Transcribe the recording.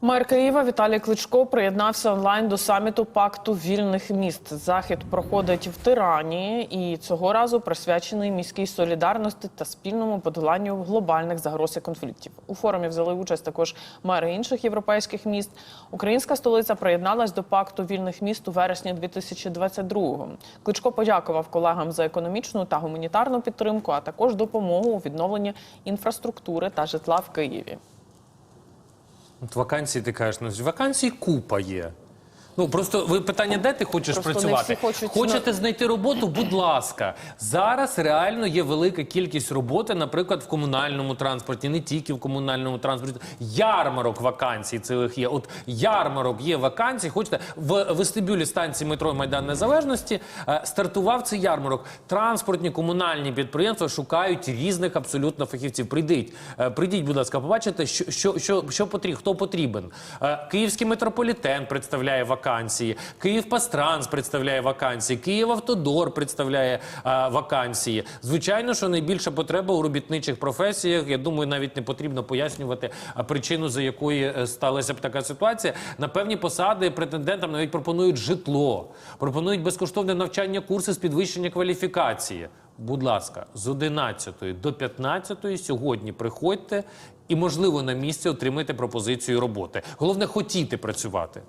Мер Києва Віталій Кличко приєднався онлайн до саміту пакту вільних міст. Захід проходить в Тирані і цього разу присвячений міській солідарності та спільному подоланню глобальних загроз і конфліктів. У форумі взяли участь також мери інших європейських міст. Українська столиця приєдналась до пакту вільних міст у вересні 2022-го. Кличко подякував колегам за економічну та гуманітарну підтримку, а також допомогу у відновленні інфраструктури та житла в Києві. От вакансії ти кажеш, ну вакансій купа є. Ну просто ви питання, де ти хочеш Просто працювати? хочуть Хочете знайти роботу? Будь ласка, зараз реально є велика кількість роботи, наприклад, в комунальному транспорті, не тільки в комунальному транспорті. Ярмарок вакансій цілих є. От ярмарок є вакансій. Хочете в вестибюлі станції метро Майдан Незалежності е, стартував цей ярмарок. Транспортні комунальні підприємства шукають різних абсолютно фахівців. Прийдіть, е, прийдіть, будь ласка, побачите, що, що, що, що потрібно, хто потрібен. Е, Київський метрополітен представляє вакансії, Київпастранс представляє вакансії, Київавтодор представляє е, вакансії. Звичайно, що найбільша потреба у робітничих професіях. Я думаю, навіть не потрібно пояснювати е, причину, за якої е, сталася б така ситуація. На певні посади претендентам навіть пропонують житло, пропонують безкоштовне навчання, курси з підвищення кваліфікації. Будь ласка, з 11 до 15 сьогодні приходьте і, можливо, на місці отримайте пропозицію роботи. Головне хотіти працювати.